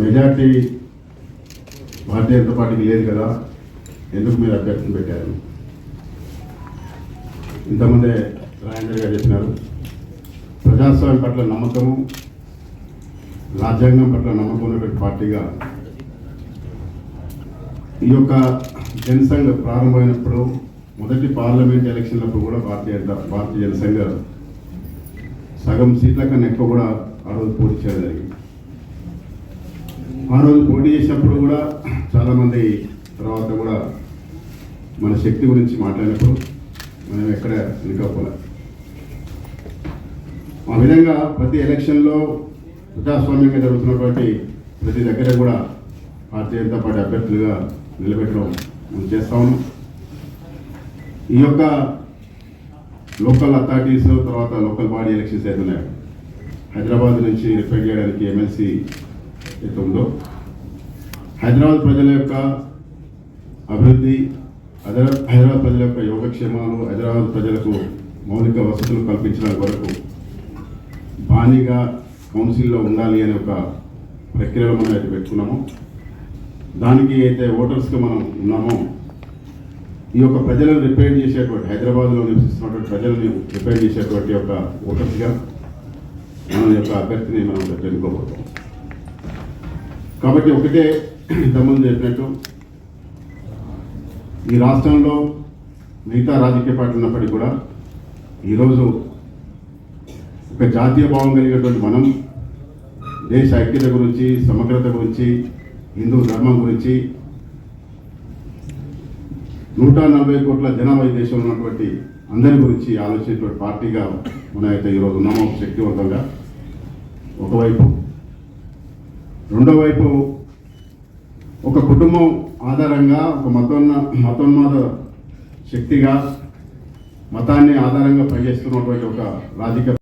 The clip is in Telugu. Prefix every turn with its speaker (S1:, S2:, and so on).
S1: మెజార్టీ భారతీయ జనతా పార్టీకి లేదు కదా. ఎందుకు మీరు అభ్యర్థిని పెట్టారు? ఇంతకుముందే రాజేంద్ర గారు చెప్పినారు ప్రజాస్వామ్యం పట్ల నమ్మకము రాజ్యాంగం పట్ల నమ్మకం ఉన్నటువంటి పార్టీగా ఈ యొక్క జనసంఘ ప్రారంభమైనప్పుడు మొదటి పార్లమెంట్ ఎలక్షన్లప్పుడు కూడా భారతీయ భారతీయ జనసంఘ సగం సీట్ల కన్నా ఎక్కువ కూడా ఆ రోజు పోటీ చేయడం జరిగింది. ఆ రోజు పోటీ చేసినప్పుడు కూడా చాలామంది తర్వాత కూడా మన శక్తి గురించి మాట్లాడినప్పుడు మనం ఎక్కడ వెనుకపోలే. ఆ విధంగా ప్రతి ఎలక్షన్లో ప్రజాస్వామ్యంగా జరుగుతున్నటువంటి ప్రతి దగ్గర కూడా భారతీయ జనతా పార్టీ అభ్యర్థులుగా నిలబెట్టడం మనం చేస్తా ఉన్నాం. ఈ యొక్క లోకల్ అథారిటీస్ తర్వాత లోకల్ బాడీ ఎలక్షన్స్ అయితే హైదరాబాద్ నుంచి రిఫర్ చేయడానికి ఎమ్మెల్సీ అయితే హైదరాబాద్ ప్రజల యొక్క అభివృద్ధి హైదరాబాద్ హైదరాబాద్ ప్రజల యొక్క యోగక్షేమాలు హైదరాబాద్ ప్రజలకు మౌలిక వసతులు కల్పించిన వరకు బానిగా కౌన్సిల్లో ఉండాలి అనే ఒక ప్రక్రియలో మనం అయితే పెట్టుకున్నామో. దానికి అయితే ఓటర్స్గా మనం ఉన్నామో. ఈ యొక్క ప్రజలను రిప్రజెంట్ చేసేటువంటి హైదరాబాద్లో నివసిస్తున్నటువంటి ప్రజలను రిప్రజెంట్ చేసేటువంటి ఒక ఓటర్స్గా మన యొక్క అభ్యర్థిని మనం ఎన్నుకోబోతాం కాబట్టి ఒకటే ఇంతకుముందు చెప్పినట్టు ఈ రాష్ట్రంలో మిగతా రాజకీయ పార్టీలు ఉన్నప్పటికీ కూడా ఈరోజు ఒక జాతీయ భావం కలిగినటువంటి మనం దేశ ఐక్యత గురించి సమగ్రత గురించి హిందూ ధర్మం గురించి నూట నలభై కోట్ల జనాభా దేశంలో ఉన్నటువంటి అందరి గురించి ఆలోచించేటువంటి పార్టీగా మనం అయితే ఈరోజు ఉన్నామో శక్తివంతంగా. ఒకవైపు రెండో వైపు ఒక కుటుంబం ఆధారంగా ఒక మతోన్న మతోన్మాద శక్తిగా మతాన్ని ఆధారంగా పనిచేస్తున్నటువంటి ఒక రాజకీయ